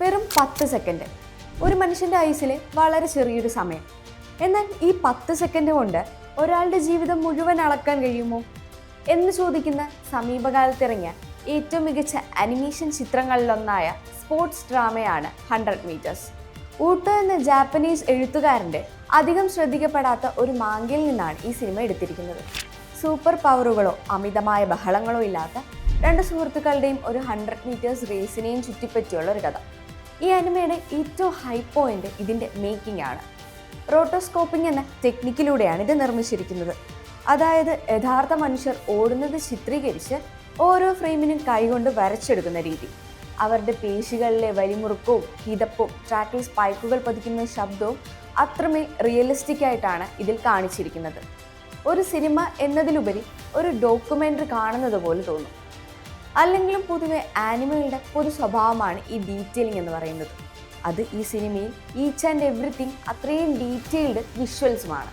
വെറും പത്ത് സെക്കൻഡ് ഒരു മനുഷ്യന്റെ ഐസിൽ വളരെ ചെറിയൊരു സമയം. എന്നാൽ ഈ പത്ത് സെക്കൻഡ് കൊണ്ട് ഒരാളുടെ ജീവിതം മുഴുവൻ അളക്കാൻ കഴിയുമോ? എന്ന് ചോദിക്കുന്ന സമീപകാലത്തിറങ്ങിയ ഏറ്റവും മികച്ച അനിമേഷൻ ചിത്രങ്ങളിലൊന്നായ സ്പോർട്സ് ഡ്രാമയാണ് ഹൺഡ്രഡ് മീറ്റേഴ്സ് ഊട്ട എന്ന ജാപ്പനീസ് എഴുത്തുകാരന്റെ അധികം ശ്രദ്ധിക്കപ്പെടാത്ത ഒരു മാങ്കിൽ നിന്നാണ് ഈ സിനിമ എടുത്തിരിക്കുന്നത്. സൂപ്പർ പവറുകളോ അമിതമായ ബഹളങ്ങളോ ഇല്ലാത്ത രണ്ട് സുഹൃത്തുക്കളുടെയും ഒരു ഹൺഡ്രഡ് മീറ്റേഴ്സ് റേസിനെയും ചുറ്റിപ്പറ്റിയുള്ള ഒരു കഥ. ഈ അനിമയുടെ ഏറ്റവും ഹൈ പോയിന്റ് ഇതിന്റെ മേക്കിംഗ് ആണ്. റോട്ടോസ്കോപ്പിംഗ് എന്ന ടെക്നിക്കിലൂടെയാണ് ഇത് നിർമ്മിച്ചിരിക്കുന്നത്. അതായത് യഥാർത്ഥ മനുഷ്യർ ഓടുന്നത് ചിത്രീകരിച്ച് ഓരോ ഫ്രെയിമിനും കൈകൊണ്ട് വരച്ചെടുക്കുന്ന രീതി. അവരുടെ പേശികളിലെ വലിമുറുക്കവും കിതപ്പും ട്രാക്കിൽ സ്പൈക്കുകൾ പതിക്കുന്ന ശബ്ദവും അത്രമേൽ റിയലിസ്റ്റിക് ആയിട്ടാണ് ഇതിൽ കാണിച്ചിരിക്കുന്നത്. ഒരു സിനിമ എന്നതിലുപരി ഒരു ഡോക്യുമെന്ററി കാണുന്നത് പോലെ തോന്നും. അല്ലെങ്കിലും പൊതുവെ ആനിമയുടെ പൊതു സ്വഭാവമാണ് ഈ ഡീറ്റെയിലിംഗ് എന്ന് പറയുന്നത്. അത് ഈ സിനിമയിൽ ഈച്ച് ആൻഡ് എവറിത്തിങ് അത്രയും ഡീറ്റെയിൽഡ് വിഷ്വൽസുമാണ്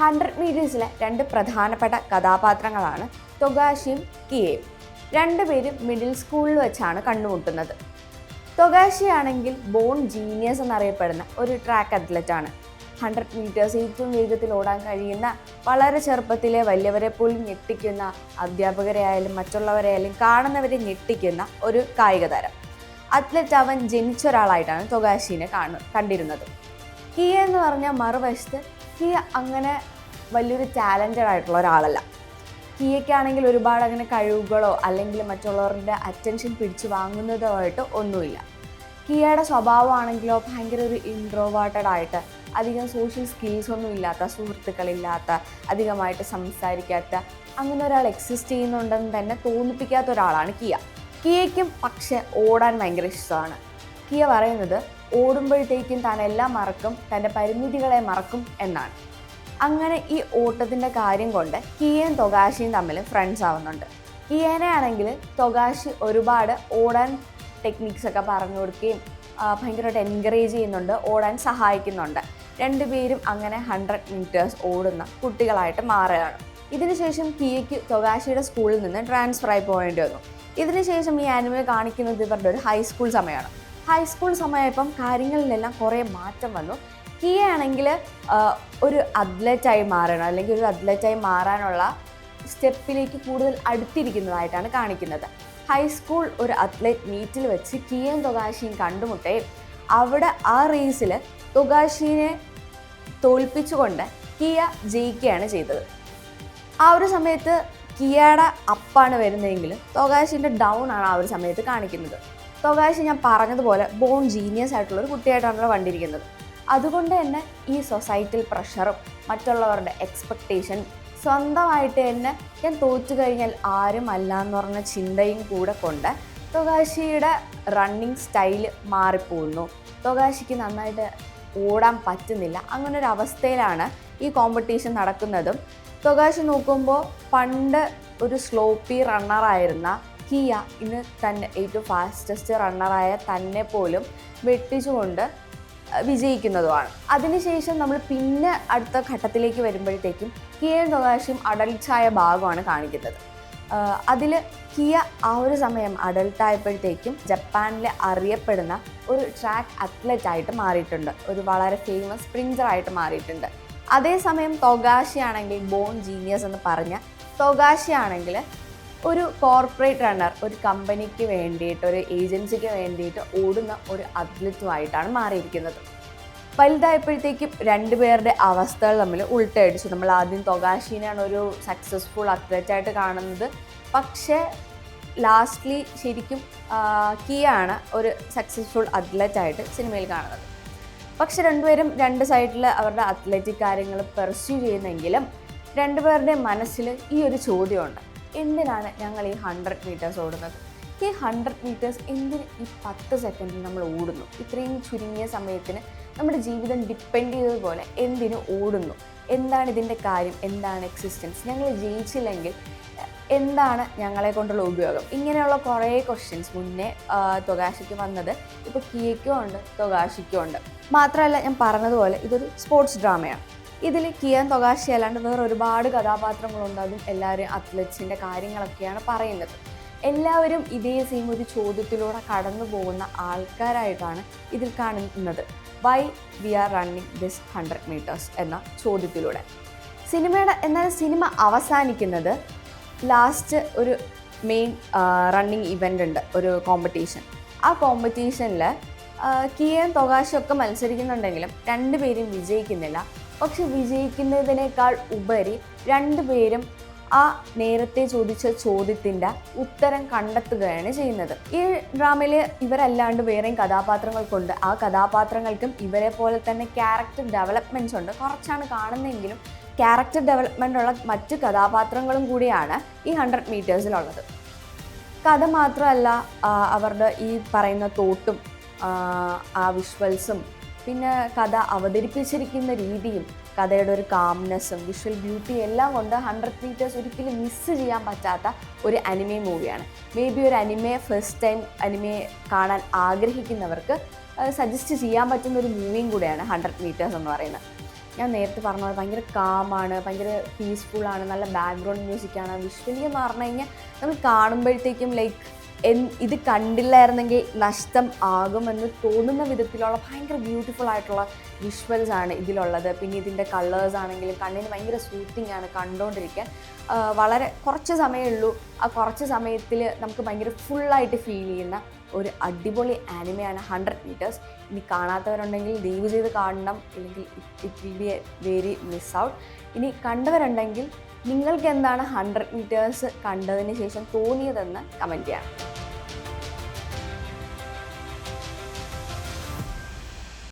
ഹൺഡ്രഡ് മീറ്റേഴ്സിലെ രണ്ട് പ്രധാനപ്പെട്ട കഥാപാത്രങ്ങളാണ് തൊഗാഷിയും കിയയും. രണ്ടുപേരും മിഡിൽ സ്കൂളിൽ വെച്ചാണ് കണ്ടുമുട്ടുന്നത് തൊഗാഷിയാണെങ്കിൽ ബോൺ ജീനിയസ് എന്നറിയപ്പെടുന്ന ഒരു ട്രാക്ക് അത്ലറ്റാണ് ഹൺഡ്രഡ് മീറ്റേഴ്സ് ഏറ്റവും വേഗത്തിൽ ഓടാൻ കഴിയുന്ന വളരെ ചെറുപ്പത്തിലെ വലിയവരെ പോലും ഞെട്ടിക്കുന്ന അധ്യാപകരെയായാലും മറ്റുള്ളവരെ ആയാലും കാണുന്നവരെ ഞെട്ടിക്കുന്ന ഒരു കായിക താരം. അത്ലറ്റ് അവൻ ജനിച്ച ഒരാളായിട്ടാണ് തൊഗാശീനെ കാണു കണ്ടിരുന്നത്. കിയ എന്ന് പറഞ്ഞാൽ മറുവശത്ത് കിയ അങ്ങനെ വലിയൊരു ടാലന്റഡ് ആയിട്ടുള്ള ഒരാളല്ല. കിയയ്ക്കാണെങ്കിൽ ഒരുപാട് അങ്ങനെ കഴിവുകളോ അല്ലെങ്കിൽ മറ്റുള്ളവരുടെ അറ്റൻഷൻ പിടിച്ചു വാങ്ങുന്നതോ ആയിട്ട് ഒന്നുമില്ല. കിയയുടെ സ്വഭാവമാണെങ്കിലോ ഭയങ്കര ഒരു ഇൻട്രോവേർട്ടഡ് ആയിട്ട് അധികം സോഷ്യൽ സ്കിൽസ് ഒന്നും ഇല്ലാത്ത സുഹൃത്തുക്കളില്ലാത്ത അധികമായിട്ട് സംസാരിക്കാത്ത അങ്ങനെ ഒരാൾ എക്സിസ്റ്റ് ചെയ്യുന്നുണ്ടെന്ന് തന്നെ തോന്നിപ്പിക്കാത്ത ഒരാളാണ് കിയ. കിയയ്ക്കും പക്ഷെ ഓടാൻ ഭയങ്കര ഇഷ്ടമാണ്. കിയ പറയുന്നത് ഓടുമ്പോഴത്തേക്കും താൻ എല്ലാം മറക്കും തന്റെ പരിമിതികളെ മറക്കും എന്നാണ്. അങ്ങനെ ഈ ഓട്ടത്തിന്റെ കാര്യം കൊണ്ട് കിയയും തൊകാശിയും തമ്മിൽ ഫ്രണ്ട്സ് ആവുന്നുണ്ട്. കിയേനെ ആണെങ്കിൽ തൊഗാഷി ഒരുപാട് ഓടാൻ ടെക്നിക്സ് ഒക്കെ പറഞ്ഞു കൊടുക്കുകയും ഭയങ്കരമായിട്ട് എൻകറേജ് ചെയ്യുന്നുണ്ട് ഓടാൻ സഹായിക്കുന്നുണ്ട്. രണ്ടുപേരും അങ്ങനെ ഹൺഡ്രഡ് മീറ്റേഴ്സ് ഓടുന്ന കുട്ടികളായിട്ട് മാറുകയാണ്. ഇതിനുശേഷം കിയയ്ക്ക് തൊഗാഷിയുടെ സ്കൂളിൽ നിന്ന് ട്രാൻസ്ഫർ ആയി പോകേണ്ടി വന്നു. ഇതിനുശേഷം ഈ ആനിമൽ കാണിക്കുന്നത് ഇവരുടെ ഒരു ഹൈസ്കൂൾ സമയമാണ്. ഹൈസ്കൂൾ സമയമായപ്പം കാര്യങ്ങളിലെല്ലാം കുറേ മാറ്റം വന്നു. കിയ ആണെങ്കിൽ ഒരു അത്ലറ്റായി മാറണം അല്ലെങ്കിൽ ഒരു അത്ലറ്റായി മാറാനുള്ള സ്റ്റെപ്പിലേക്ക് കൂടുതൽ അടുത്തിരിക്കുന്നതായിട്ടാണ് കാണിക്കുന്നത്. ഹൈസ്കൂൾ ഒരു അത്ലറ്റ് മീറ്റിൽ വെച്ച് കിയയും തൊകാശിയും കണ്ടുമുട്ടേ. അവിടെ ആ റേസിൽ തൊഗാഷിനെ തോൽപ്പിച്ചുകൊണ്ട് കിയ ജയിക്കുകയാണ് ചെയ്തത്. ആ ഒരു സമയത്ത് കിയയുടെ അപ്പാണ് വരുന്നതെങ്കിലും തൊഗാശിന്റെ ഡൗൺ ആണ് ആ ഒരു സമയത്ത് കാണിക്കുന്നത്. തൊഗാശി ഞാൻ പറഞ്ഞതുപോലെ ബോൺ ജീനിയസ് ആയിട്ടുള്ള ഒരു കുട്ടിയായിട്ടാണല്ലോ കണ്ടിരിക്കുന്നത് അതുകൊണ്ട് തന്നെ ഈ സൊസൈറ്റിയിൽ പ്രഷറും മറ്റുള്ളവരുടെ എക്സ്പെക്റ്റേഷൻ സ്വന്തമായിട്ട് തന്നെ ഞാൻ തോറ്റു കഴിഞ്ഞാൽ ആരും അല്ല എന്ന് പറഞ്ഞ ചിന്തയും കൂടെ കൊണ്ട് തൊഗാശിയുടെ റണ്ണിങ് സ്റ്റൈൽ മാറിപ്പോകുന്നു. തൊഗാശിക്ക് നന്നായിട്ട് ഓടാൻ പറ്റുന്നില്ല. അങ്ങനെ ഒരു അവസ്ഥയിലാണ് ഈ കോമ്പറ്റീഷൻ നടക്കുന്നതും. തൊഗാഷി നോക്കുമ്പോൾ പണ്ട് ഒരു സ്ലോപ്പി റണ്ണറായിരുന്ന കിയ ഇന്ന് തന്നെ ഏറ്റവും ഫാസ്റ്റസ്റ്റ് റണ്ണറായ തന്നെ പോലും വെട്ടിച്ചുകൊണ്ട് വിജയിക്കുന്നതുമാണ്. അതിനുശേഷം നമ്മൾ പിന്നെ അടുത്ത ഘട്ടത്തിലേക്ക് വരുമ്പോഴത്തേക്കും കിയയും തൊഗാഷിയും അടൽച്ചായ ഭാഗമാണ് കാണിക്കുന്നത്. അതിൽ കിയ ആ ഒരു സമയം അഡൽട്ട് ആയപ്പോഴത്തേക്കും ജപ്പാനിൽ അറിയപ്പെടുന്ന ഒരു ട്രാക്ക് അത്ലറ്റ് ആയിട്ട് മാറിയിട്ടുണ്ട്. ഒരു വളരെ ഫേമസ് സ്പ്രിഞ്ചർ ആയിട്ട് മാറിയിട്ടുണ്ട്. അതേസമയം തൊഗാശിയാണെങ്കിൽ ബോൺ ജീനിയസ് എന്ന് പറഞ്ഞ തൊഗാശിയാണെങ്കിൽ ഒരു കോർപ്പറേറ്റ് റണ്ണർ ഒരു കമ്പനിക്ക് വേണ്ടിയിട്ട് ഒരു ഏജൻസിക്ക് വേണ്ടിയിട്ട് ഓടുന്ന ഒരു അത്ലറ്റുമായിട്ടാണ് മാറിയിരിക്കുന്നത്. വലുതായപ്പോഴത്തേക്കും രണ്ടുപേരുടെ അവസ്ഥകൾ തമ്മിൽ ഉൾട്ടയടിച്ചു. നമ്മൾ ആദ്യം തൊഗാഷിനെയാണ് ഒരു സക്സസ്ഫുൾ അത്ലറ്റായിട്ട് കാണുന്നത്. പക്ഷേ ലാസ്റ്റ്ലി ശരിക്കും കിയാണ് ഒരു സക്സസ്ഫുൾ അത്ലറ്റായിട്ട് സിനിമയിൽ കാണുന്നത്. പക്ഷെ രണ്ടുപേരും രണ്ട് സൈഡിൽ അവരുടെ അത്ലറ്റിക് കാര്യങ്ങൾ പെർസ്യൂ ചെയ്യുന്നെങ്കിലും രണ്ടുപേരുടെ മനസ്സിൽ ഈ ഒരു ചോദ്യമുണ്ട്. എന്തിനാണ് ഞങ്ങൾ ഈ ഹൺഡ്രഡ് മീറ്റേഴ്സ് ഓടുന്നത്? ഈ ഹൺഡ്രഡ് മീറ്റേഴ്സ് എന്തിന് ഈ പത്ത് സെക്കൻഡിൽ നമ്മൾ ഓടുന്നു? ഇത്രയും ചുരുങ്ങിയ സമയത്തിന് നമ്മുടെ ജീവിതം ഡിപ്പെൻഡ് ചെയ്തതുപോലെ എന്തിനു ഓടുന്നു? എന്താണ് ഇതിന്റെ കാര്യം? എന്താണ് എക്സിസ്റ്റൻസ് ഞങ്ങൾ ജയിച്ചില്ലെങ്കിൽ എന്താണ് ഞങ്ങളെ കൊണ്ടുള്ള ഉപയോഗം? ഇങ്ങനെയുള്ള കുറേ ക്വസ്റ്റ്യൻസ് മുന്നേ ആ, തൊഗാഷിക്ക് വന്നത് ഇപ്പോൾ കിയയ്ക്കും ഉണ്ട് തൊഗാഷിക്കും ഉണ്ട്. മാത്രമല്ല ഞാൻ പറഞ്ഞതുപോലെ ഇതൊരു സ്പോർട്സ് ഡ്രാമയാണ് ഇതിൽ കിയാൻ തൊഗാഷി അല്ലാണ്ട് വേറെ ഒരുപാട് കഥാപാത്രങ്ങളുണ്ട്. അതും എല്ലാവരും അത്ലറ്റ്സിന്റെ കാര്യങ്ങളൊക്കെയാണ് പറയുന്നത്. എല്ലാവരും ഇതേ സെയിം ഒരു ചോദ്യത്തിലൂടെ കടന്നു പോകുന്ന ആൾക്കാരായിട്ടാണ് ഇതിൽ കാണുന്നത്. Why we are running this hundred metres എന്ന ചോദ്യത്തിലൂടെ. സിനിമയുടെ എന്നാൽ സിനിമ അവസാനിക്കുന്നത് ലാസ്റ്റ് ഒരു മെയിൻ റണ്ണിങ് ഇവന്റ് ഉണ്ട് ഒരു കോമ്പറ്റീഷൻ ആ കോമ്പറ്റീഷനിൽ കിയൻ തൊകാശൊക്കെ മത്സരിക്കുന്നുണ്ടെങ്കിലും രണ്ടുപേരും വിജയിക്കുന്നില്ല. പക്ഷെ വിജയിക്കുന്നതിനേക്കാൾ ഉപരി രണ്ടുപേരും ആ നേരത്തെ ചോദിച്ച ചോദ്യത്തിന്റെ ഉത്തരം കണ്ടെത്തുകയാണ് ചെയ്യുന്നത്. ഈ ഡ്രാമയിൽ ഇവരല്ലാണ്ട് വേറെയും കഥാപാത്രങ്ങൾക്കുണ്ട് ആ കഥാപാത്രങ്ങൾക്കും ഇവരെ പോലെ തന്നെ ക്യാരക്ടർ ഡെവലപ്മെന്റ്സ് ഉണ്ട്. കുറച്ചാണ് കാണുന്നതെങ്കിലും ക്യാരക്ടർ ഡെവലപ്മെന്റ് ഉള്ള മറ്റ് കഥാപാത്രങ്ങളും കൂടിയാണ് ഈ ഹൺഡ്രഡ് മീറ്റേഴ്സിലുള്ളത് കഥ മാത്രമല്ല അവരുടെ ഈ പറയുന്ന തോട്ടും ആ, വിഷ്വൽസും പിന്നെ കഥ അവതരിപ്പിച്ചിരിക്കുന്ന രീതിയും കഥയുടെ ഒരു കാംനെസ്സും വിഷ്വൽ ബ്യൂട്ടിയും എല്ലാം കൊണ്ട് ഹൺഡ്രഡ് മീറ്റേഴ്സ് ഒരിക്കലും മിസ് ചെയ്യാൻ പറ്റാത്ത ഒരു അനിമേ മൂവിയാണ് മേ ബി ഒരു അനിമെ ഫസ്റ്റ് ടൈം അനിമെ കാണാൻ ആഗ്രഹിക്കുന്നവർക്ക് സജസ്റ്റ് ചെയ്യാൻ പറ്റുന്ന ഒരു മൂവിയും കൂടെയാണ് ഹൺഡ്രഡ് മീറ്റേഴ്സ് എന്ന് പറയുന്നത്. ഞാൻ നേരത്തെ പറഞ്ഞ പോലെ ഭയങ്കര കാമാണ് ഭയങ്കര പീസ്ഫുള്ളാണ് നല്ല ബാക്ക്ഗ്രൗണ്ട് മ്യൂസിക്കാണ് വിഷ്വലി എന്ന് പറഞ്ഞു കഴിഞ്ഞാൽ നമ്മൾ കാണുമ്പോഴത്തേക്കും ലൈക്ക് ഇത് കണ്ടില്ലായിരുന്നെങ്കിൽ നഷ്ടം ആകുമെന്ന് തോന്നുന്ന വിധത്തിലുള്ള ഭയങ്കര ബ്യൂട്ടിഫുൾ ആയിട്ടുള്ള വിഷ്വൽസ് ആണ് ഇതിലുള്ളത്. പിന്നെ ഇതിന്റെ കളേഴ്സ് ആണെങ്കിലും കണ്ണിന് ഭയങ്കര സൂത്തിങ് ആണ് കണ്ടുകൊണ്ടിരിക്കാൻ വളരെ കുറച്ച് സമയമേ ഉള്ളൂ. ആ കുറച്ച് സമയത്തിൽ നമുക്ക് ഭയങ്കര ഫുള്ളായിട്ട് ഫീൽ ചെയ്യുന്ന ഒരു അടിപൊളി ആനിമയാണ് ഹൺഡ്രഡ് മീറ്റേഴ്സ് ഇനി കാണാത്തവരുണ്ടെങ്കിൽ ദയവ് ചെയ്ത് കാണണം. ഇല്ലെങ്കിൽ it will be a very miss out ഇനി കണ്ടവരുണ്ടെങ്കിൽ നിങ്ങൾക്ക് എന്താണ് ഹൺഡ്രഡ് മീറ്റേഴ്സ് കണ്ടതിന് ശേഷം തോന്നിയതെന്ന് കമന്റ് ചെയ്യാം.